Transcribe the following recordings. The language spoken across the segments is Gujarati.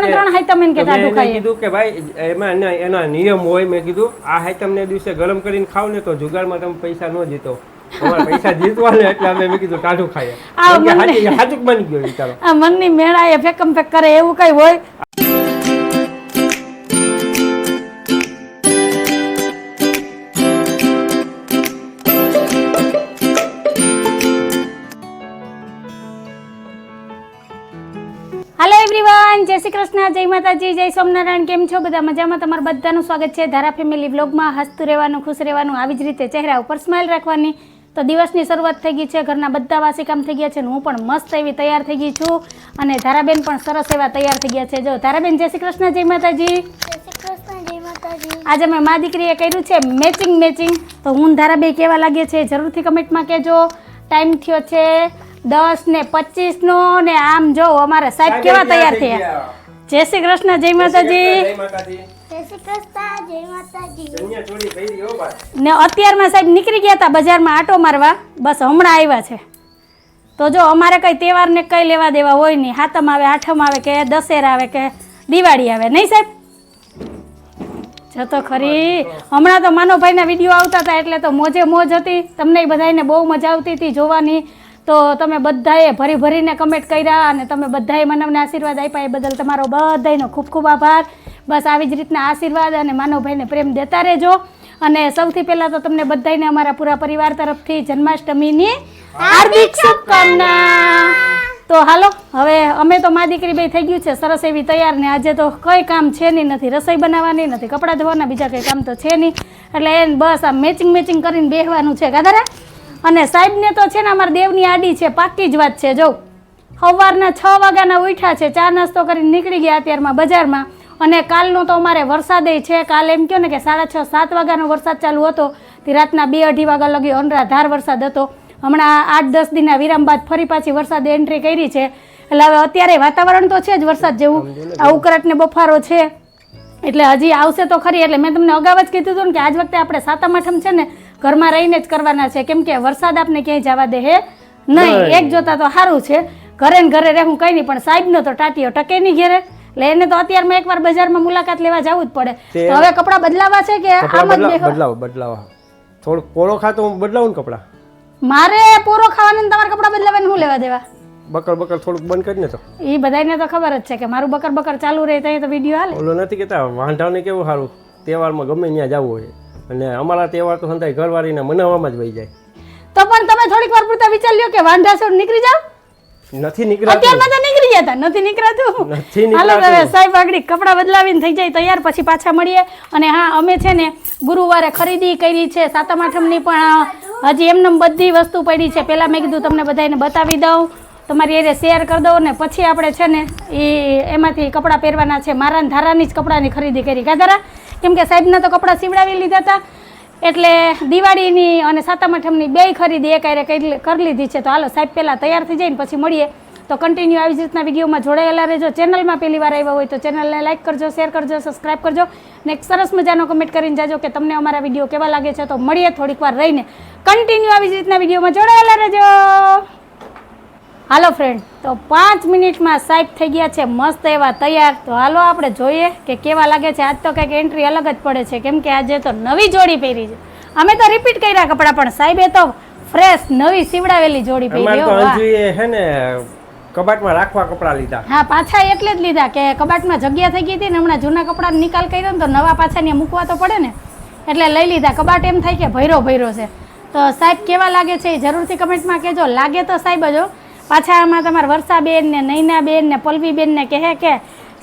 ત્રણે ત્રણ હાઈતમ એને કે ટાઢું ખાઈએ. કીધું કે ભાઈ એમાં એના એના નિયમ હોય મેં કીધું આ હાઈતમને દિવસે ગરમ કરીને ખાવ ને તો જુગારમાં તમે પૈસા ન જીતો. પૈસા જીતવા ને એટલે અમે મેં કીધું ટાઢું ખાઈએ. આ મનની મેળા એ ફેકમ ફેક કરે એવું કઈ હોય કૃષ્ણ જય માતાજી જય સ્વામિનારાયણ કેમ છો બધા? મજામાં? તમારું બધાનું સ્વાગત છે ધારા ફેમિલી બ્લોગમાં હસતું રહેવાનું ખુશ રહેવાનું આવી જ રીતે ચહેરા ઉપર સ્માઇલ રાખવાની. તો દિવસની શરૂઆત થઈ ગઈ છે ઘરના બધા વાસી કામ થઈ ગયા છે અને હું પણ મસ્ત એવી તૈયાર થઈ ગઈ છું. અને ધારાબેન પણ સરસ એવા તૈયાર થઈ ગયા છે. જો ધારાબેન જય શ્રી કૃષ્ણ જય માતાજી. કૃષ્ણ જય માતાજી. આજે મેં મા દીકરીએ કર્યું છે મેચિંગ મેચિંગ તો હું ધારાબેન કેવા લાગે છે જરૂરથી કમેન્ટમાં કહેજો. ટાઈમ થયો છે દસ ને પચીસ નો ને આમ જો અમારા સાહેબ કેવા તૈયાર થયા? જય શ્રી કૃષ્ણ જય માતાજી. જય માતાજી. જય શ્રી કૃષ્ણ જય માતાજી. કન્યા ચોરી કરી હો ભાઈ ને અત્યારમાં સાહેબ નીકળી ગયા હતા બજારમાં આટો મારવા. બસ હમણાં આવ્યા છે. તો જો અમારે કંઈ તહેવારને કંઈ લેવા દેવા હોય નહીં. હાતમ આવે આઠમ આવે કે દશેરા આવે કે દિવાળી આવે. નહીં સાહેબ? જો તો ખરી. હમણાં તો માનવભાઈના વીડિયો આવતા હતા એટલે તો મોજે મોજ હતી. તમને બધાને બહુ મજા આવતી હતી જોવાની. તો તમે બધાએ ભરી ભરીને કમેન્ટ કર્યા અને તમે બધાએ માનવને આશીર્વાદ આપ્યા. એ બદલ તમારો બધાનો ખૂબ ખૂબ આભાર. બસ આવી જ રીતના આશીર્વાદ અને માનવભાઈને પ્રેમ દેતા રહેજો. અને સૌથી પહેલાં તો તમને બધાને અમારા પૂરા પરિવાર તરફથી જન્માષ્ટમીની હાર્દિક શુભકામના. તો હાલો, હવે અમે તો મા દીકરી બે થઈ ગયું છે, સરસ એવી તૈયાર ને આજે તો કંઈ કામ છે નહીં, નથી રસોઈ બનાવવાની, નથી કપડાં ધોવાના, બીજા કંઈ કામ તો છે નહીં. એટલે એને બસ આ મેચિંગ મેચિંગ કરીને બેહવાનું છે, ગાધારા? અને સાહેબને તો છે ને અમારા દેવની આડી છે, પાકી જ વાત છે, જો. સવારના છ વાગ્યાના ઉઠ્યા છે, ચા નાસ્તો કરીને નીકળી ગયા અત્યારમાં બજારમાં. અને કાલનો તો અમારે વરસાદે છે, કાલે એમ કહો ને કે સાડા છ, સાત વાગ્યાનો વરસાદ ચાલુ હતો. તે રાતના બે અઢી વાગ્યા લગી અનરાધાર વરસાદ હતો. હમણાં આઠ, દસ દિનના વિરામ બાદ ફરી પાછી વરસાદે એન્ટ્રી કરી છે. એટલે હવે અત્યારે વાતાવરણ તો છે જ વરસાદ જેવું. આ ઉકળાટ બફારો છે. એટલે હજી આવશે તો ખરી, એટલે મેં તમને અગાઉ જ કીધું હતું ને કે આજ વખતે આપણે સાતમ આઠમ છે ને ઘરમાં રહીને જ કરવાના છે. કેમ કે વરસાદ આપને ક્યાંય જવા દે હે? નહીં. એક જોતા તો સારું છે. ઘરે ને ઘરે રહેવું કંઈ નહીં પણ સાહેબનો તો ટાટીઓ ટકે નહીં ઘેરે. એટલે એને તો અત્યારમાં એકવાર બજારમાં મુલાકાત લેવા જવું જ પડે. તો હવે કપડાં બદલાવા છે કે આમ જ બદલાવ બદલાવો. થોડુંક પોળો ખાતો હું બદલાવું ને કપડાં? મારે પોરો ખાવાનું તમારા કપડાં બદલાવાને હું લેવા દેવા? બકર બકર થોડુંક બંધ કરીને તો એ બધાને તો ખબર જ છે કે મારું બકર બકર ચાલુ રહે તો તો વીડિયો હાલે. ઓલો નથી કેતા? વાંઢાને કેવું સારું? તહેવારમાં ગમે ત્યાં જવું હોય. અને અમારા તહેવાર તો સંતાય ઘરવાળીને મનાવવામાં જ વહી જાય. તો પણ તમે થોડીક વાર પૂરતા વિચાર લ્યો કે વાંઢા નીકળી જાઓ? નથી નીકળાતું. અત્યારમાં તો નીકળી જતા નથી નીકળાતું. નથી હાલો હવે સાહેબ આગળી કપડાં બદલાવીને થઈ જાય તૈયાર પછી પાછા મળીએ. અને હા અમે છે ને ગુરુવારે ખરીદી કરી છે સાતમ આઠમની પણ હજી એમને બધી વસ્તુ પડી છે. પહેલાં મેં કીધું તમને બધાને બતાવી દઉં. તમારી એરે શેર કરી દો ને પછી આપણે છે ને એ એમાંથી કપડાં પહેરવાના છે. મારા ધારાની જ કપડાની ખરીદી કરી. ગાધારા કેમ કે સાહેબના તો કપડાં સીવડાવી લીધા હતા. એટલે દિવાળીની અને સાતમ આઠમની બેય ખરીદી એક આરે કરી લીધી છે. તો હાલો, સાહેબ પહેલાં તૈયાર થઈ જાય ને પછી મળીએ. તો કન્ટિન્યુ આવી જ રીતના વિડીયોમાં જોડાયેલા રહેજો. ચેનલમાં પહેલી વાર આવ્યા હોય તો ચેનલને લાઇક કરજો શેર કરજો સબસ્ક્રાઇબ કરજો. ને એક સરસ મજાનો કમેન્ટ કરીને જાજો કે તમને અમારા વીડિયો કેવા લાગે છે. તો મળીએ થોડીક વાર રહીને. કન્ટિન્યુ આવી જ રીતના વિડીયોમાં જોડાયેલા રહેજો. હાલો ફ્રેન્ડ તો પાંચ મિનિટમાં સાહેબ થઈ ગયા છે મસ્ત એવા તૈયાર. તો હાલો આપણે જોઈએ કે કેવા લાગે છે. આજ તો કંઈક એન્ટ્રી અલગ જ પડે છે. કેમ કે આજે તો નવી જોડી પહેરી છે. અમે તો રિપીટ કર્યા કપડાં પણ સાહેબે તો ફ્રેશ નવી સીવડાવેલી જોડી પહેરી અંજુએ હે ને કબાટમાં રાખવા કપડાં લીધા. હા પાછા એટલે જ લીધા કે કબાટમાં જગ્યા થઈ ગઈ હતી ને હમણાં જૂના કપડાં નિકાલ કર્યો ને તો નવા પાછા ને મૂકવા તો પડે ને. એટલે લઈ લીધા. કબાટ એમ થાય કે ભૈરો ભૈરો છે. તો સાહેબ કેવા લાગે છે એ જરૂરથી કમેન્ટમાં કહેજો. લાગે તો સાહેબ જો પાછા આમાં તમારા વર્ષાબેન ને નૈનાબેન ને પલ્લવીબેન ને કહે કે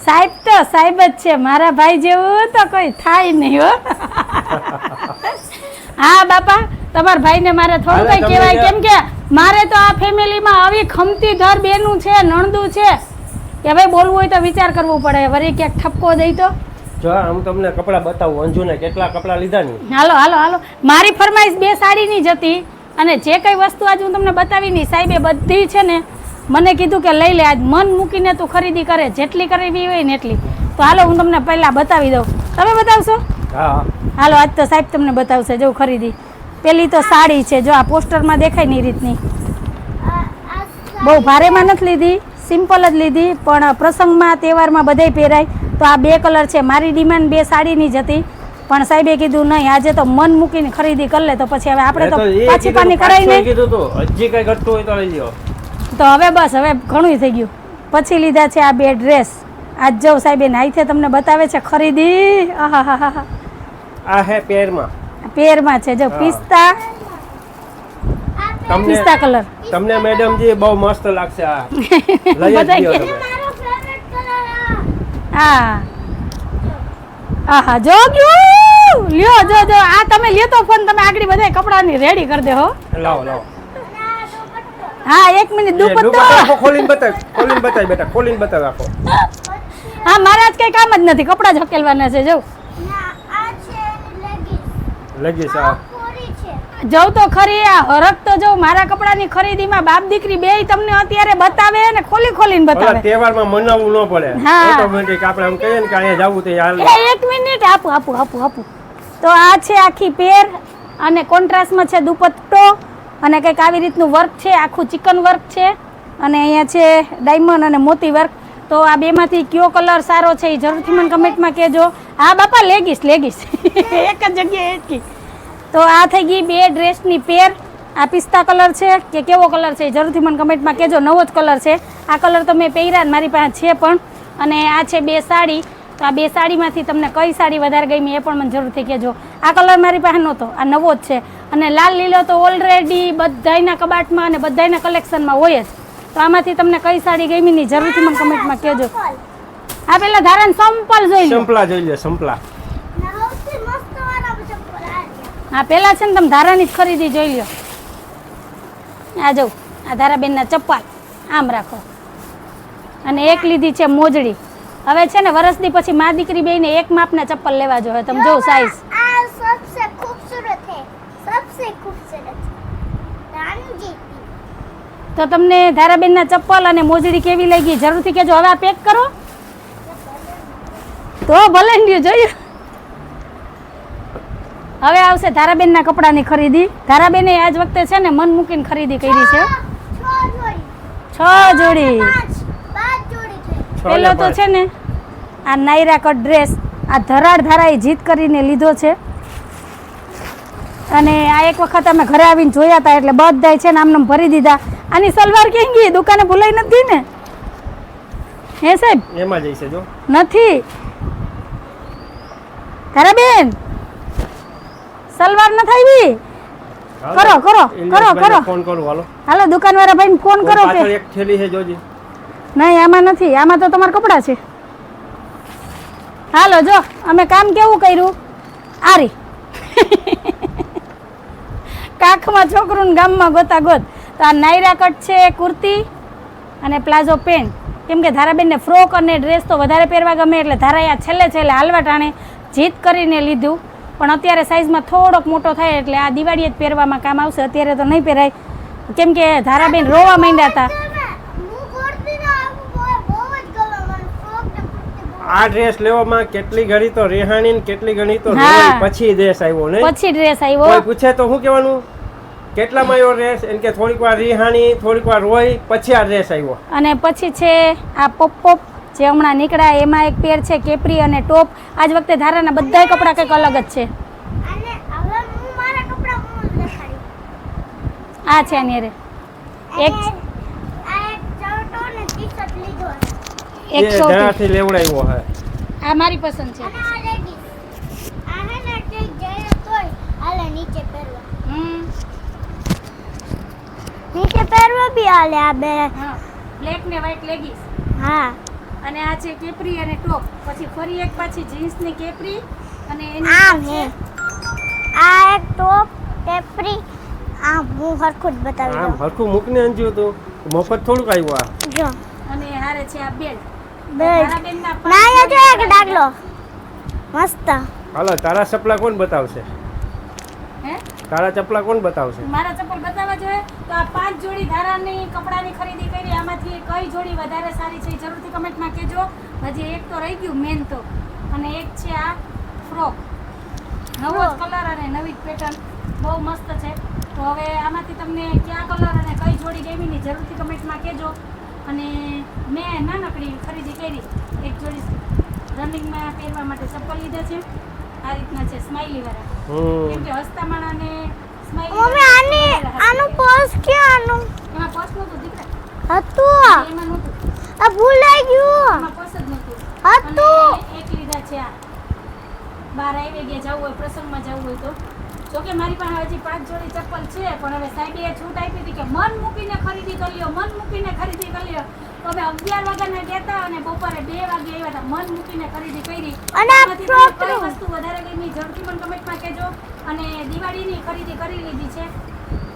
સાહેબ તો સાહેબ જ છે મારા ભાઈ જેવું તો કોઈ થાય નહીં હો. હા બાપા તમારા ભાઈને મારે થોડું કઈ કહેવાય. કેમ કે મારે તો આ ફેમિલીમાં આવી ખમતી ધર બેનું છે નણદું છે. કે ભાઈ બોલવું હોય તો વિચાર કરવું પડે. વળી ક્યાંક ઠપકો દઈ તો. જો હું તમને કપડાં બતાવું અંજુને કેટલા કપડાં લીધા હાલો હાલો હાલો. મારી ફરમાઈશ બે સાડીની જ હતી. અને જે કંઈ વસ્તુ આજ હું તમને બતાવી નહીં સાહેબે બધી છે ને મને કીધું કે લઈ લે આજ મન મૂકીને તું ખરીદી કરે જેટલી કરવી હોય ને એટલી. તો હાલો હું તમને પહેલાં બતાવી દઉં. તમે બતાવશો? હાલો આજ તો સાહેબ તમને બતાવશે જો ખરીદી. પેલી તો સાડી છે જો આ પોસ્ટરમાં દેખાય ને એ રીતની. બહુ ભારેમાં નથી લીધી સિમ્પલ જ લીધી પણ પ્રસંગમાં તહેવારમાં બધાય પહેરાય. તો આ બે કલર છે મારી ડિમાન્ડ બે સાડીની જ હતી. પણ સાહેબે કીધું નહીં આજે તો મન મૂકીને ખરીદી કરી લે તો પછી હવે આપણે તો પાછી પાની તું, કરાવી નહીં કીધું તો હજી કઈ ઘટતું હોય તો લઈ લ્યો. તો હવે બસ હવે ઘણું થઈ ગયું. પછી લીધા છે આ બે ડ્રેસ. આજ જો સાહેબે નાઈથે તમને બતાવે છે ખરીદી. આહાહાહા. આ હે પેરમાં. પેરમાં છે જો પિસ્તા. તમને પિસ્તા કલર. તમને મેડમજી બહુ મસ્ત લાગશે આ. લઈ જ લ્યો તમે. મારો ફેવરેટ કલર હા. આહા જો ગયું લ્યો જો જો આ તમે લ્યો તો ફોન તમે આગળ બધા કપડાની રેડી કરી દે હો. લાવો લાવો. હા એક મિનિટ દુપટ્ટો. ખોલીને બતાવ ખોલીને બતાવ બેટા ખોલીને બતાવ આખો હા મારે આજ કઈ કામ જ નથી કપડા જ હકેલવાના છે જો. ના આ છે લેગીસ લગી. છે જવ તો ખરી આ હરક તો જો મારા કપડાની ખરીદીમાં બાપ દીકરી બેય તમને અત્યારે બતાવે ને ખોલી ખોલીને બતાવે. તહેવારમાં મનાવવું ન પડે. હા. ઓટોમેટિક આપણે આમ કહીએ ને કે અહીંયા જવું તે હાલ એક મિનિટ આપું આપું આપું આપું. તો આ છે આખી પેર અને કોન્ટ્રાસ્ટમાં છે દુપટ્ટો અને કંઈક આવી રીતનું વર્ક છે આખું ચિકન વર્ક છે અને અહીંયા છે ડાયમંડ અને મોતી વર્ક. તો આ બેમાંથી કયો કલર સારો છે એ જરૂરથી મને કમેન્ટમાં કહેજો. હા બાપા લેગીશ લેગીશ એક જ જગ્યાએ એટલી તો આ થઈ ગઈ બે ડ્રેસની પેર. આ પિસ્તા કલર છે કે કેવો કલર છે જરૂરથી મને કમેન્ટમાં કહેજો. નવો જ કલર છે. આ કલર તો મેં પહેર્યા મારી પાસે છે પણ. અને આ છે બે સાડી. તો આ બે સાડીમાંથી તમને કઈ સાડી વધારે ગમી એ પણ મને જરૂરથી કહેજો. આ કલર મારી પાસે નહોતો. આ નવો જ છે. અને લાલ લીલો તો ઓલરેડી બધાયના કબાટમાં અને બધાયના કલેક્શનમાં હોય જ. તો આમાંથી તમને કઈ સાડી ગમીની જરૂરથી મને કમેન્ટમાં કહેજો. આ પેલા ધારણ સંપલ જોઈ લો. સંપલા જોઈ લે, સંપલા ના સૌથી મસ્ત વાળા ચપ્પલ આ રહ્યા. હા પેલા છે ને તમે ધારાની જ ખરીદી જોઈ લો. આ જવું આ ધારાબેનના ચપ્પલ આમ રાખો. અને એક લીધી છે મોજડી. હવે છે ને વરસદી પછી મા દીકરી બેને એક માપના ચપ્પલ લેવા જો હવે તમે જોઉં સાઈઝ તો તમને ધારાબેનના ચપ્પલ અને મોજડી કેવી લાગી? જરૂરથી કહેજો. હવે આ પેક કરો. તો ભલે જોયું? હવે આવશે ધારાબેનના કપડાની ખરીદી. ધારાબેને આજ વખતે છે ને મન મૂકીને ખરીદી કરી છે. છ જોડી. પેલો તો છે ને આ નાયરા કટ ડ્રેસ આ ધરાડ ધારાએ જીત કરીને લીધો છે. અને આ એક વખત અમે ઘરે આવીને જોયા હતા એટલે બધાય છે ને આમને ભરી દીધા. આની સલવાર ક્યાં ગઈ? દુકાને ભૂલાઈ નથી ને? હે સાહેબ? એમાં જઈશે જો. નથી. ધારાબેન! સલવાર નથી આવી કરો, કરો, કરો, કરો. ફોન કરો. હાલો. હાલો દુકાનવાળા ભાઈને ફોન કરો કે. એક થેલી છે જોજી. નહીં આમાં નથી. આમાં તો તમારા કપડાં છે. હાલો જો અમે કામ કેવું કર્યું? આરી. કાખમાં છોકરું ને ગામમાં ગોતા ગોત તો આ નાયરા કટ છે કુર્તી અને પ્લાઝો પેન્ટ. કેમ કે ધારાબેનને ફ્રોક અને ડ્રેસ તો વધારે પહેરવા ગમે એટલે ધારાએ આ છેલ્લે છેલ્લે હાલવા ટાણે જીત કરીને લીધું. પણ અત્યારે સાઇઝમાં થોડોક મોટો થાય એટલે આ દિવાળીએ જ પહેરવામાં કામ આવશે. અત્યારે તો નહીં પહેરાય. કેમ કે ધારાબેન રોવા માંડ્યા હતા. આ ડ્રેસ લેવામાં કેટલી ઘણી તો રેહાણી ને કેટલી ઘણી તો પછી ડ્રેસ આવ્યો ને પછી ડ્રેસ કોઈ આવ્યો પૂછે તો શું કહેવાનું? કેટલામાં આવ્યો ડ્રેસ એમ કે થોડીક વાર રિહાણી થોડીક વાર રોય પછી આ ડ્રેસ આવ્યો. અને પછી છે આ પોપ પોપ જે હમણાં નીકળ્યા એમાં એક પેર છે કેપરી અને ટોપ. આજ વખતે ધારાના બધાય કપડાં કંઈક અલગ જ છે. અને હવે હું મારા કપડાં હું જ દેખાડી આ છે આની અરે એક અને આ લેવડાવ્યો હે. મારી પસંદ છે. નીચે પહેરવા. હમ. નીચે પહેરવા બી હાલે આ બે. હા. બ્લેક ને વ્હાઈટ લેગીસ હા. અને આ છે કેપરી અને ટોપ. પછી ફરી એક પાછી જીન્સની કેપરી અને એની આ એક ટોપ કેપરી. આ હું હરખું જ બતાવી આમ દઉં. હરખું મૂકને અંજ્યું હતું મફત થોડુંક આવ્યું આ. જો. અને હારે છે આ બેલ્ટ. બે ધારાબેનના પાંચ ના અહીંયા જો એક ડાગલો. મસ્ત. હાલો તારા સપલા કોણ બતાવશે? હે? તારા ચપલા કોણ બતાવશે? મારા ચપ્પલ બતાવવા જોઈએ. તો આ પાંચ જોડી ધારાની કપડાની ખરીદી કરી. આમાંથી કઈ જોડી વધારે સારી છે જરૂરથી કમેન્ટમાં કહેજો. હજી એક તો રહી ગયું મેન તો. અને એક છે આ ફ્રોક નવો જ કલર અને નવી જ પેટર્ન બહુ મસ્ત છે. તો હવે આમાંથી તમને કયા કલર અને કઈ જોડી ગમીની જરૂરથી કમેન્ટમાં કહેજો. અને મેં નાનકડી ખરીદી કરી. એક જોડી રનિંગમાં પહેરવા માટે ચપ્પલ લીધા છે. આ રીતના છે સ્માઇલી વાળા. કેમ કે હસતા માણાને સ્માઇલી મમ્મી આની આનું પર્સ ક્યાંનું એમાં પર્સ નહોતું દીકરા. હતું. એમાં નહોતું. આ ભૂલાઈ ગયું. એમાં પર્સ જ નહોતું. હતું. એક લીધા છે આ. બાર આવી ગયા જવું હોય પ્રસંગમાં જવું હોય તો. જોકે મારી પાસે હજી પાંચ જોડી ચપ્પલ છે પણ હવે સાહેબે છૂટ આપી હતી કે મન મૂકીને ખરીદી કરી લ્યો મન મૂકીને ખરીદી કરી લ્યો. તો અગિયાર વાગ્યાના ગયા અને બપોરે બે વાગે આવ્યા હતા. મન મૂકીને ખરીદી કરી. અને આ એમાંથી તમને frock કઈ વસ્તુ વધારે ગમી. ઝડપી પણ કમેન્ટમાં કહેજો. અને દિવાળીની ખરીદી કરી લીધી છે.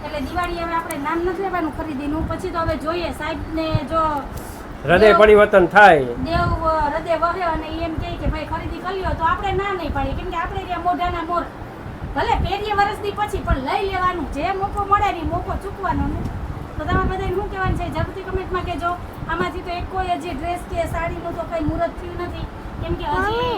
એટલે દિવાળી હવે આપણે નામ નથી લેવાનું ખરીદીનું. પછી તો હવે જોઈએ. સાહેબને જો હૃદય પરિવર્તન થાય. દેવ હૃદય વહે અને એમ કહે કે ભાઈ ખરીદી કરી લ્યો તો આપણે ના નહીં પાડીએ. કેમ કે આપણે રહ્યા મોઢાના મોર. ભલે પહેરીએ વર્ષથી પછી પણ લઈ લેવાનું. જે મોકો મળે ને મોકો ચૂકવાનો નહીં તો તમે બધાને શું કહેવાનું છે? જરૂરથી કમેન્ટમાં કહેજો. આમાંથી તો એક કોઈ હજી ડ્રેસ કે સાડીનું તો કંઈ મુહૂર્ત થયું નથી. કેમ કે હજી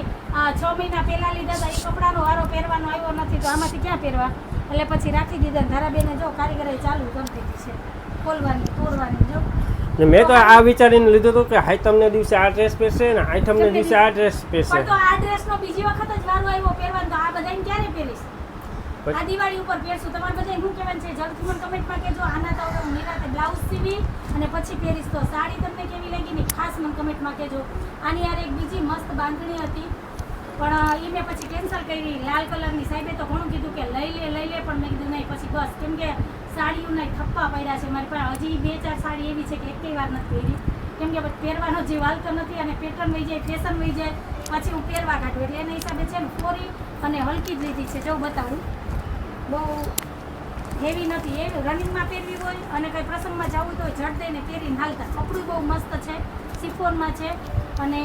છ મહિના પહેલા લીધા હતા. એ કપડાનો વારો પહેરવાનો આવ્યો નથી તો આમાંથી ક્યાં પહેરવા? એટલે પછી રાખી દીધા. ધારાબેને જો કારીગરે ચાલુ કરી દીધી છે. ખોલવાની તોડવાની જો. ને મેં તો આ વિચારીને લીધું હતું કે હાઈતમને દિવસે આ ડ્રેસ પહેરશે ને તમને દિવસે આ ડ્રેસ પહેરશે. તો આ ડ્રેસનો બીજી વખત જ વારો આવ્યો પહેરવાનો. તો આ બધાને ક્યારે પહેરીશ? આ દિવાળી ઉપર પહેરશું. તમારે બધા શું કહેવાનું છે? જલ્દી મને કમેન્ટમાં કહેજો. આના તો હું નિરાતે બ્લાઉઝ સીવી અને પછી પહેરીશ તો. સાડી તમને કેવી લાગી ને ખાસ મને કમેન્ટમાં કહેજો. આની યાર એક બીજી મસ્ત બાંધણી હતી. પણ એ મેં પછી કેન્સલ કરી. લાલ કલરની. સાહેબે તો ઘણું કીધું કે લઈ લે લઈ લે. પણ મેં કીધું નહીં. પછી બસ. કેમ કે સાડીઓના થપ્પા પડ્યા છે મારી પાસે. હજી બે, ચાર સાડી એવી છે કે એકેય વાર નથી પહેરી. કેમ કે પહેરવાનો જે વાલતો નથી અને પેટર્ન વહી જાય ફેશન વહી જાય, પછી હું પહેરવા કાઢું. એટલે એના હિસાબે છે ને ફોરી અને હલકી જ લીધી છે. જો બતાવું. બહુ હેવી નથી. એ રનિંગમાં પહેરવી હોય અને કંઈ પ્રસંગમાં જવું તો જડ દઈને પહેરીને હાલતા. કપડું બહુ મસ્ત છે, સિફોનમાં છે અને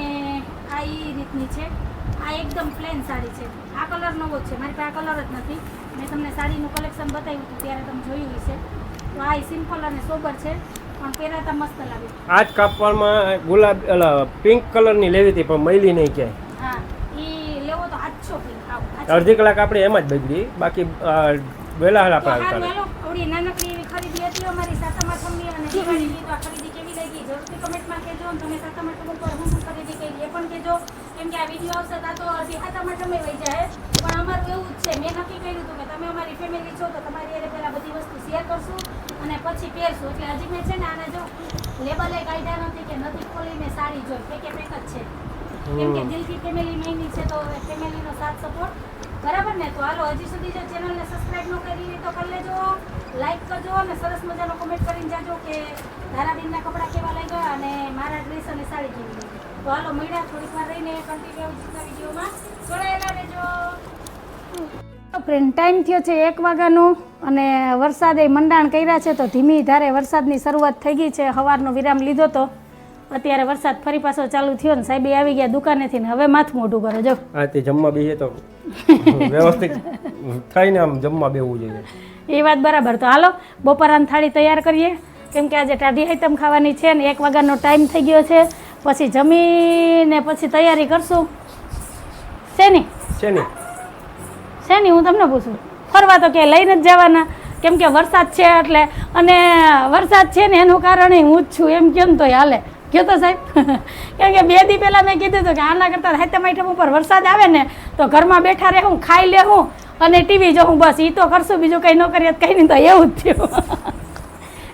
આ એ રીતની છે. આ એકદમ પ્લેન સાડી છે. આ કલર નવો જ છે. મારી પાસે આ કલર જ નથી. મેં તમને સાડીનું કલેક્શન બતાવ્યું હતું ત્યારે તમે જોયું હશે. તો આ સિમ્પલ અને સોબર છે, પણ પહેરાતા મસ્ત લાગે. આ જ કાપડમાં ગુલાબ પિંક કલરની લેવી હતી, પણ મળી નહીં ક્યાંય હા એ લેવો તો આછો પિંક આવો આછો અડધી કલાક આપણે એમ જ બગડી બાકી વહેલા હાલ આપણે આવતા નાનકડી એવી ખરીદી હતી અમારી સાતમ અને તો ખરીદી કેવી લાગી? જરૂરથી કમેન્ટમાં કહેજો અને તમે સાતમા આઠમ પર હું ખરીદી કરી એ પણ કહેજો કેમ કે આ વીડિયો આવશે ત્યાં તો અડધી સાતમ આઠમે વહી જાય. પણ અમારું એવું જ છે મેં નક્કી કર્યું હતું કે તમે અમારી ફેમિલી છો તો તમારી પહેલા બધી વસ્તુ શેર કરશું અને પછી પહેરશું. એટલે હજી મેં છે ને આના જો લેબલે કાઢ્યા નથી કે નથી ખોલીને સારી જોઈ. પેકે પેક જ છે. કેમ કે દિલથી ફેમિલી મહિની છે તો ફેમિલીનો સાથ સપોર્ટ બરાબર ને? તો હાલો, હજી સુધી જો ચેનલને સબસ્ક્રાઇબ ન કરી તો કરી લેજો. લાઈક કરજો અને સરસ મજાનો કમેન્ટ કરીને જાજો કે ધારાબીનના કપડાં કેવા લાગ્યા અને મારા ડ્રેસ અને સાડી કેવી લાગી. તો હાલો, મળ્યા થોડીક વાર રહીને કન્ટિન્યુ વિડીયોમાં. જોડાયેલા રહેજો. ફ્રેન્ડ ટાઈમ થયો છે એક વાગ્યાનો અને વરસાદે મંડાણ કર્યા છે તો ધીમી ધારે વરસાદની શરૂઆત થઈ ગઈ છે. સવારનો વિરામ લીધો તો અત્યારે વરસાદ ફરી પાછો ચાલુ થયો ને સાહેબે આવી ગયા દુકાનેથી ને હવે માથું મોઢું કરો જો. હા તે જમવા બેસીએ તો વ્યવસ્થિત થઈને આમ જમવા બેવું જોઈએ. એ વાત બરાબર. તો હાલો બપોરાની થાળી તૈયાર કરીએ. કેમ કે આજે ટાઢી આઈટમ ખાવાની છે ને એક વાગ્યાનો ટાઈમ થઈ ગયો છે. પછી જમીને પછી તૈયારી કરશું. શેની? છે ને શેની? હું તમને પૂછું. ફરવા તો કે લઈને જ જવાના. કેમ કે વરસાદ છે એટલે અને વરસાદ છે ને એનું કારણ હું જ છું. એમ કેમ તો હાલે. કયો તો સાહેબ? કેમ કે બે દી પહેલાં મેં કીધું હતું કે આના કરતાં હાથમ આઈટમ ઉપર વરસાદ આવે ને, તો ઘરમાં બેઠા રહેવું ખાઈ લેવું અને ટીવી જોઉં બસ. એ તો કરશું, બીજું કંઈ ન કરીએ, કંઈ નહીં તો એવું જ થયું.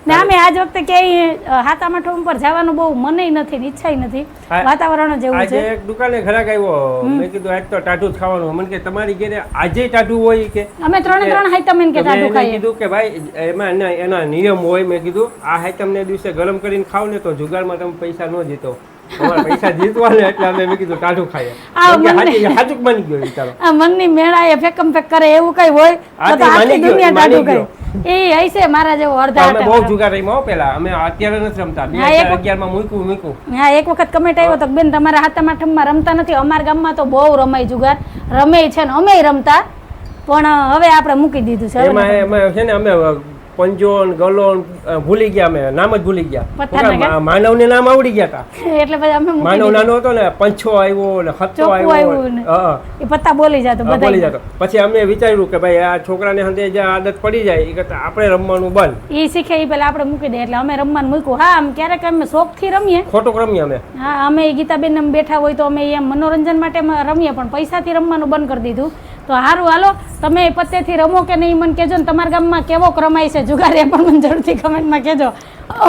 ને આમે આજ વખતે ક્યાંય હાથા માઠમ ઉપર જવાનું બહુ મને નથી ને ઈચ્છાય નથી. વાતાવરણ જ એવું છે. એક દુકાને ઘરાક આવ્યો. મેં કીધું આજ તો ટાઢું જ ખાવાનું. મને કે તમારી ઘરે આજે ટાઢું હોય કે? અમે ત્રણે ત્રણ આઈટમ એને કે ટાઢું ખાઈએ. કીધું કે ભાઈ એમાં એના નિયમ હોય. મેં કીધું આ હાઈટમને દિવસે ગરમ કરીને ખાવ ને તો જુગારમાં તમે પૈસા ન જીતો. પૈસા જીતવા ને એટલે અમે મેં કીધું ટાઢું ખાઈએ. આ કેમ કે મને- હાચું- હાચું જ માની ગયો વિચારો. મનની મેળા એ ફેકમ ફેક કરે એવું કઈ હોય તો આખી દુનિયા ટાઢું કરે એ હશે મારા જેવો અડધા અમે બહુ જુગાર રમ્યા પેલા. અમે અત્યારે નથી રમતા. બે હા, એક હજાર મૂક્યું મૂક્યું. હા એક વખત કમેન્ટ આવ્યો તો બેન તમારા હાથમાં આઠમમાં રમતા નથી. અમારા ગામમાં તો બહુ રમાય જુગાર. રમે છે ને અમે રમતા. પણ હવે આપણે મૂકી દીધું છે એમાં એમાં છે ને અમે પંજો ને ગલો ને, અ, ભૂલી ગયા અમે. નામ જ ભૂલી ગયા. માનવ ને નામ આવડી ગયા હતા એટલે પછી અમે માનવ નાનો હતો ને પંછો આવ્યો ને હત્તો આવ્યો હા એ પત્તા બોલી જતો બોલી જતો. પછી અમે વિચાર્યું કે ભાઈ આ છોકરાને હંતે જે આદત પડી જાય એ કરતા આપણે રમવાનું બંધ. એ શીખે એ પેલા આપણે મૂકી દે એટલે અમે રમવાનું મૂક્યું. હા આમ ક્યારેક અમે શોખથી રમીએ. ખોટું રમીએ અમે. હા અમે ગીતાબેન બેઠા હોય તો અમે એમ મનોરંજન માટે રમીએ પણ પૈસાથી રમવાનું બંધ કરી દીધું. તો સારું હાલો. તમે પત્તેથી રમો કે નહીં મને કહેજો ને તમારા ગામમાં કેવો રમાય છે? જુગાર એ પણ મને જરૂરથી કમેન્ટમાં કહેજો.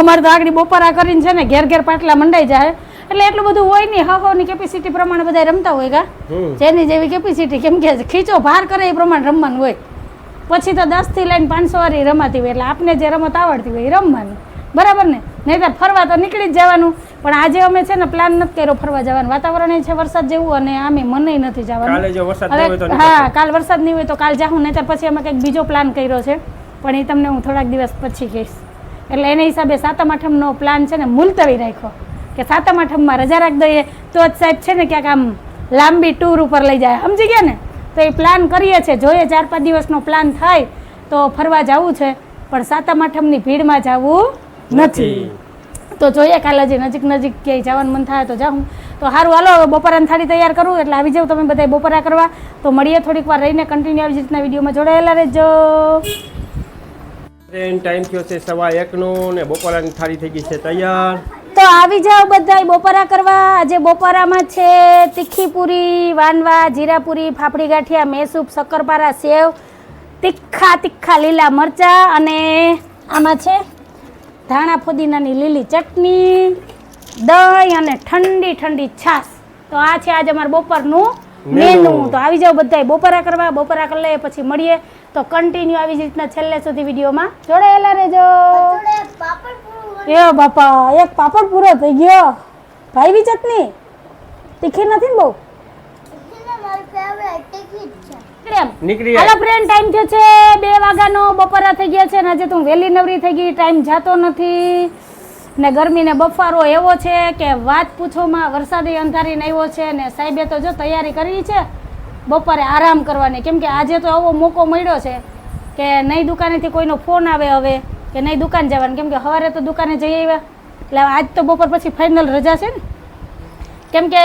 અમારે તો આગળ બપોરા કરીને છે ને ઘેર ઘેર પાટલા મંડાઈ જાય. એટલે એટલું બધું હોય નહીં હહોની કેપેસિટી પ્રમાણે બધા રમતા હોય કા? જેની જેવી કેપેસિટી કેમ કે ખીચો ભાર કરે એ પ્રમાણે રમવાનું હોય. પછી તો દસથી લઈને પાંચસો વાળી રમાતી હોય એટલે આપને જે રમત આવડતી હોય એ રમવાનું. બરાબર ને? નહીંતર ફરવા તો નીકળી જ જવાનું. પણ આજે અમે છે ને પ્લાન નથી કર્યો ફરવા જવાનું. વાતાવરણ એ છે વરસાદ જેવું અને આમે મને નથી જવાનું. હવે હા કાલ વરસાદ નહીં હોય તો કાલ જાઉં નહીંતર પછી અમે કંઈક બીજો પ્લાન કર્યો છે. પણ એ તમને હું થોડાક દિવસ પછી કહીશ. એટલે એના હિસાબે સાતમ આઠમનો પ્લાન છે ને મુલતવી રાખ્યો. કે સાતમ આઠમમાં રજા રાખી દઈએ તો જ સાહેબ છે ને ક્યાંક આમ લાંબી ટૂર ઉપર લઈ જાય. સમજી ગયા ને? તો એ પ્લાન કરીએ છીએ. જોઈએ ચાર પાંચ દિવસનો પ્લાન થાય તો ફરવા જવું છે. પણ સાતમ આઠમની ભીડમાં જવું નથી. તો જોઈએ કાલે જે નજીક નજીક ક્યાંય જવાનું મન થાય તો જાઉં. તો સારું હાલો હવે બપોરાની થાળી તૈયાર કરું એટલે આવી જાવ તમે બધા બપોરા કરવા. તો મળીએ થોડીક વાર રહીને કન્ટિન્યુ આવી રીતના વિડીયોમાં જોડાયેલા રહેજો. ટ્રેન ટાઈમ થયો છે સવા એકનો ને બપોરાની થાળી થઈ ગઈ છે તૈયાર. તો આવી જાઓ બધા બપોરા કરવા. આજે બપોરામાં છે તીખી પૂરી વાનવા જીરાપુરી ફાફડી ગાંઠિયા મેસૂપ શક્કરપારા સેવ તીખા તીખા લીલા મરચા અને આમાં છે ધાણા ફુદીનાની લીલી ચટણી દહીં અને ઠંડી ઠંડી છાશ. તો આ છે આજે અમારે બપોરનું મેનુ. તો આવી જાઓ બધા બપોરા કરવા બપોરા કરી લઈએ પછી મળીએ. તો કન્ટિન્યુ આવી જ રીતના છેલ્લે સુધી વિડીયોમાં. જોડાયેલા રહેજો જોડે પાપડ પૂરું એ બાપા એક પાપડ પૂરો થઈ ગયો. ભાઈ ચટણી. તીખી નથી ને બહુ? નીકળી હાલો ફ્રેન્ડ ટાઈમ થયો છે બે વાગ્યાનો બપોરા થઈ ગયા છે ને આજે તું વહેલી નવરી થઈ ગઈ ટાઈમ જાતો નથી. ને ગરમીને બફારો એવો છે કે વાત પૂછોમાં વરસાદી અંધારીને આવ્યો છે ને સાહેબે તો જો તૈયારી કરી છે બપોરે આરામ કરવાની. કેમ કે આજે તો આવો મોકો મળ્યો છે કે નહીં દુકાનેથી કોઈનો ફોન આવે હવે કે નહીં દુકાન જવાનું. કેમ કે સવારે તો દુકાને જઈ આવ્યા. એટલે આજ તો બપોર પછી ફાઇનલ રજા છે ને. કેમ કે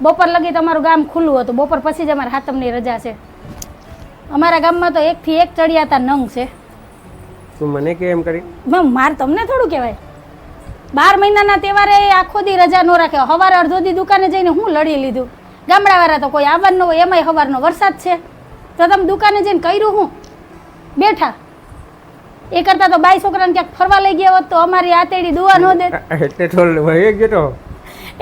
બપોર લગી તમારું ગામ ખુલ્લું હતું. બપોર પછી જ અમારે હાથમની રજા છે. અમારા ગામમાં તો એકથી એક ચડિયાતા નંગ છે. તું મને કે એમ કરી? મેમ માર તમને થોડું કહેવાય. બાર મહિનાના તહેવારે આખો દી રજા ન રાખે. હવારે અડધો દી દુકાને જઈને હું લડી લીધું. ગામડાવાળા તો કોઈ આવવાનું ન હોય એમાંય સવારનો વરસાદ છે. તો તમે દુકાને જઈને કર્યું હું? બેઠા. એ કરતાં તો બાઈ છોકરાને ક્યાંક ફરવા લઈ ગયા હોત તો અમારી આતેડી દુવા ન દે એટલે થોડું વહી ગયો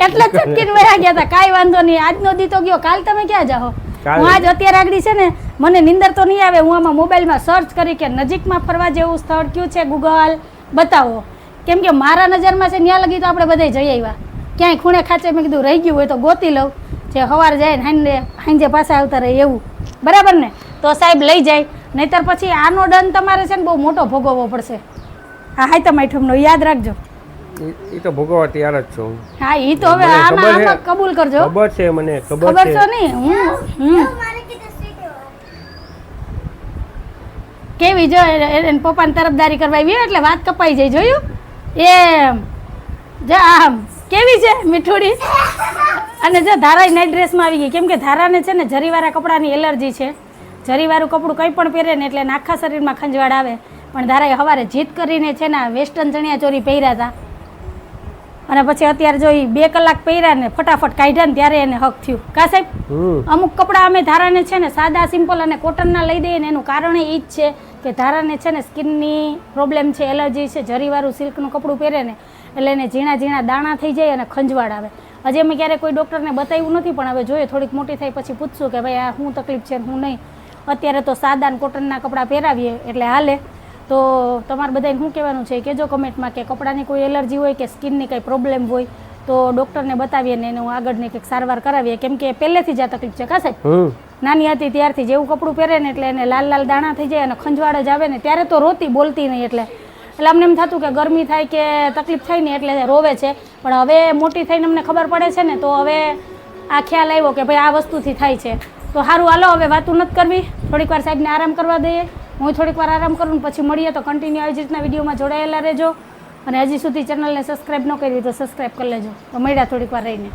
એટલે જ ચટકીને વયા ગયા હતા. કાંઈ વાંધો નહીં. આજનો દી તો ગયો. કાલ તમે ક્યાં જાઓ હું આજ અત્યારે આગળ છે ને, મને નિંદર તો નહીં આવે, હું આમાં મોબાઈલમાં સર્ચ કરી કે નજીકમાં ફરવા જેવું સ્થળ કયું છે ગૂગલ બતાવો. કેમ કે મારા નજરમાં છે ત્યાં લગી તો આપણે બધા જઈ આવ્યા. ક્યાંય ખૂણે ખાંચે મેં કીધું, રહી ગયું હોય તો ગોતી લઉં. જે સવારે જાય ને હાંજે હાંજે પાછા આવતા રહે એવું. બરાબર ને? તો સાહેબ લઈ જાય. નહીતર પછી આનો દંડ તમારે છે ને બહુ મોટો ભોગવવો પડશે. હા હાઈ તમે આઈટમનો, યાદ રાખજો. એ તો ભોગવવા તૈયાર જ છું. હા એ તો હવે આમાં આમાં કબૂલ કરજો. ખબર છે મને ખબર ખબર છે. છો નહીં. હું કેવી જો એને પપ્પાની તરફદારી કરવા આવી એટલે વાત કપાઈ જાય જોયું? એમ. જો આમ. કેવી છે મીઠુડી? અને જો ધારા નાઇટ ડ્રેસમાં આવી ગઈ. કેમ કે ધારાને છે ને જરીવાળા કપડાની એલર્જી છે. જરીવાળું કપડું કંઈ પણ પહેરે ને એટલે આખા શરીરમાં ખંજવાળ આવે. પણ ધારાએ સવારે જીત કરીને છે ને વેસ્ટર્ન ચણિયા ચોરી પહેર્યા હતા. અને પછી અત્યારે જો બે કલાક પહેર્યા ને ફટાફટ કાઢ્યા ને ત્યારે એને હક થયું. કા સાહેબ? અમુક કપડાં અમે ધારાને છે ને સાદા સિમ્પલ અને કોટનના લઈ દઈએ ને એનું કારણ એ જ છે કે ધારાને છે ને સ્કિનની પ્રોબ્લેમ છે એલર્જી છે જરીવાળું સિલ્કનું કપડું પહેરે ને એટલે એને ઝીણા ઝીણા દાણા થઈ જાય અને ખંજવાળ આવે. હજી અમે ક્યારેય કોઈ ડૉક્ટરને બતાવ્યું નથી પણ હવે જોઈએ થોડીક મોટી થાય પછી પૂછશું કે ભાઈ આ શું તકલીફ છે હું નહીં. અત્યારે તો સાદા કોટનના કપડાં પહેરાવીએ એટલે હાલે. તો તમારે બધાને શું કહેવાનું છે? કહેજો કમેન્ટમાં કે કપડાની કોઈ એલર્જી હોય કે સ્કિનની કંઈ પ્રોબ્લેમ હોય તો ડૉક્ટરને બતાવીએ ને એનું આગળની કંઈક સારવાર કરાવીએ. કેમ કે પહેલેથી જ આ તકલીફ છે કા સાહેબ? નાની હતી ત્યારથી જેવું કપડું પહેરે ને એટલે એને લાલ લાલ દાણા થઈ જાય અને ખંજવાળ જ આવે ને ત્યારે તો રોતી બોલતી નહીં એટલે. એટલે અમને એમ થતું કે ગરમી થાય કે તકલીફ થાય ને એટલે રોવે છે. પણ હવે મોટી થઈને અમને ખબર પડે છે ને તો હવે આ ખ્યાલ આવ્યો કે ભાઈ આ વસ્તુથી થાય છે. તો સારું હાલો હવે વાતું નથી કરવી. થોડીક વાર સાહેબને આરામ કરવા દઈએ. હું થોડીક વાર આરામ કરું પછી મળીએ તો કન્ટિન્યુ આવી રીતના વિડીયોમાં જોડાયેલા રહેજો. અને હજી સુધી ચેનલને સબસ્ક્રાઈબ ન કરી તો સબસ્ક્રાઈબ કરી લેજો. તો મળ્યા થોડીક વાર રહીને.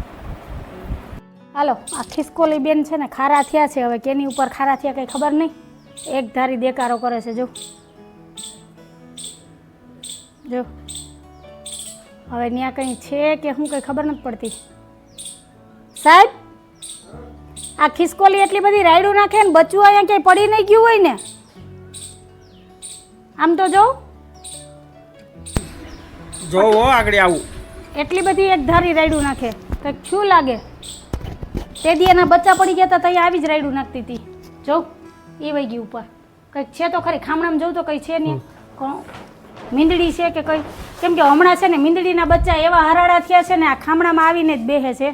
હાલો, આ ખિસકોલી બેન છે ને ખારા થયા છે. હવે કેની ઉપર ખારા થયા કંઈ ખબર નહીં? એક ધારી દેકારો કરે છે, જો. જો. હવે ત્યાં કંઈ છે કે શું કંઈ ખબર નથી પડતી? સાહેબ, આ ખિસકોલી એટલી બધી રાયડું નાખે ને બચ્ચું અહીંયા ક્યાંય પડી નહીં ગયું હોય ને? આમ તો જો. જોવો આગળ આવું. એટલી બધી એક ધારી રાયડું નાખે. કંઈક શું લાગે? તે દી એના બચ્ચા પડી ગયા હતા ત્યાં આવી જ રાયડું નાખતી હતી જો એ વહી ગઈ ઉપર. કંઈક છે તો ખરી ખામણામાં જોઉં તો કંઈ છે નહીં. મીંદડી છે કે કંઈ? કેમ કે હમણાં છે ને મીંદડીના બચ્ચા એવા હરાડા થયા છે ને આ ખામણામાં આવીને જ બેહે છે.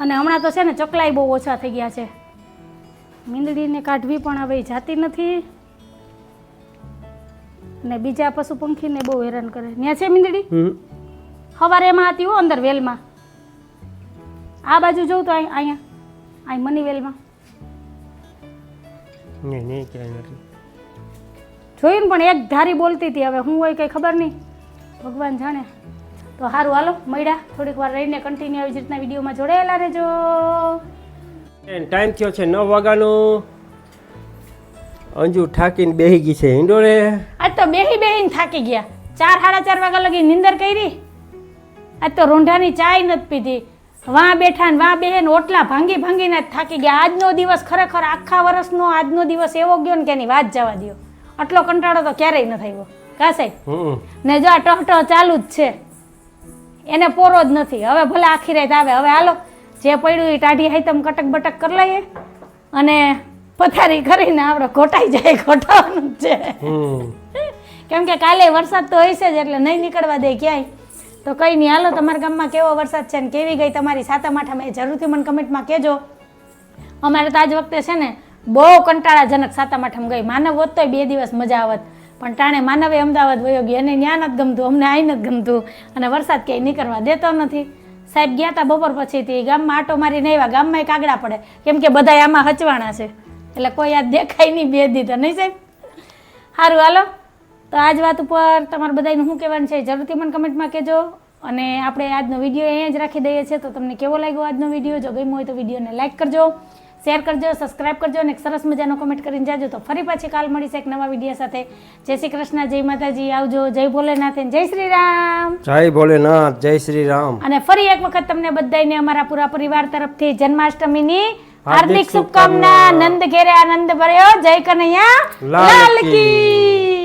અને હમણાં તો છે ને ચકલાઈ બહુ ઓછા થઈ ગયા છે. મીંદડીને કાઢવી પણ હવે જાતી નથી. અને બીજા પશુ પંખીને બહુ હેરાન કરે. ત્યાં છે મીંદડી? સવારે એમાં હતી હો અંદર વેલમાં. આ બાજુ જોઉં તો અહીં- અહીંયા અહીં મની વેલમાં. નહીં નહીં ક્યાંય નથી. જોયું પણ એક ધારી બોલતી હતી. હવે હું હોય કંઈ ખબર નહીં. ભગવાન જાણે. તો સારું હાલો મળ્યા. થોડીક વાર રહીને કન્ટિન્યુ આવી જ રીતના વિડીયોમાં જોડાયેલા રહેજો. ટાઈમ થયો છે નવ વાગ્યાનો. અંજુ ઠાકીને બેહી ગઈ છે આજ તો બેહી બેહીને થાકી ગયા. ચાર સાડા ચાર વાગ્યા લગી નિંદર કરી. આજ તો રૂંઢાની ચાય નથી પીધી. વાં બેઠા ને વાં બેહે ને ઓટલા ભાંગી ભાંગીને થાકી ગયા. આજનો દિવસ ખરેખર આખા વર્ષનો આજનો દિવસ એવો ગયો ને કે એની વાત જવા દો આટલો કંટાળો તો ક્યારેય ન થયો કા સાહેબ? ને જો આ ટહટહ ચાલુ જ છે. એને પોરો જ નથી. હવે ભલે આખી રાત આવે. હવે હાલો જે પડ્યું એ ટાઢી હાઈતમ કટક બટક કરી લઈએ. અને પથારી કરીને આપણે ઘોટાઈ જાય ઘોટાવાનું છે. કેમ કે કાલે વરસાદ તો હશે જ, એટલે નહીં નીકળવા દે ક્યાંય. તો કંઈ નહીં, હાલો, તમારા ગામમાં કેવો વરસાદ છે ને કેવી ગઈ તમારી સાતમ, આઠમ, એ જરૂરથી મને કમેન્ટમાં કહેજો. અમારે તો આજ વખતે છે ને બહુ કંટાળાજનક સાતમ, આઠમ ગઈ. માનવ હોત તોય બે દિવસ મજા આવત. પણ ટાણે માનવે અમદાવાદ વયો ગયો, એને ન્યા નથી ગમતું, અમને અહીં નથી ગમતું. અને વરસાદ ક્યાંય નીકળવા દેતો નથી. સાહેબ ગયા હતા બપોર પછીથી ગામમાં આટો મારીને આવ્યા. ગામમાં કાગડા પડે. કેમ કે બધા આમાં હચવાણા છે. એટલે કોઈ આ દેખાય નહીં બે દીધા નહીં સાહેબ? સારું હાલો. તો આજ વાત ઉપર તમારે બધાને શું કહેવાનું છે જરૂરથી મને કમેન્ટમાં કહેજો. અને આપણે આજનો વીડિયો અહીંયા જ રાખી દઈએ છીએ. તો તમને કેવો લાગ્યો આજનો વીડિયો? જો ગમ્યો હોય તો વિડીયોને લાઇક કરજો શેર કરજો સબસ્ક્રાઇબ કરજો અને એક સરસ મજાનો કમેન્ટ કરીને જાજો. તો ફરી પાછી કાલ મળીશ એક નવા વીડિયો સાથે. જય શ્રી કૃષ્ણ જય માતાજી. આવજો. જય ભોલેનાથ જય શ્રી રામ. જય ભોલેનાથ જય શ્રી રામ. અને ફરી એક વખત તમને બધાને અમારા પૂરા પરિવાર તરફથી જન્માષ્ટમીની હાર્દિક શુભકામના. નંદ ઘેરે આનંદ ભર્યો. જય કનૈયા. લાલ. કી.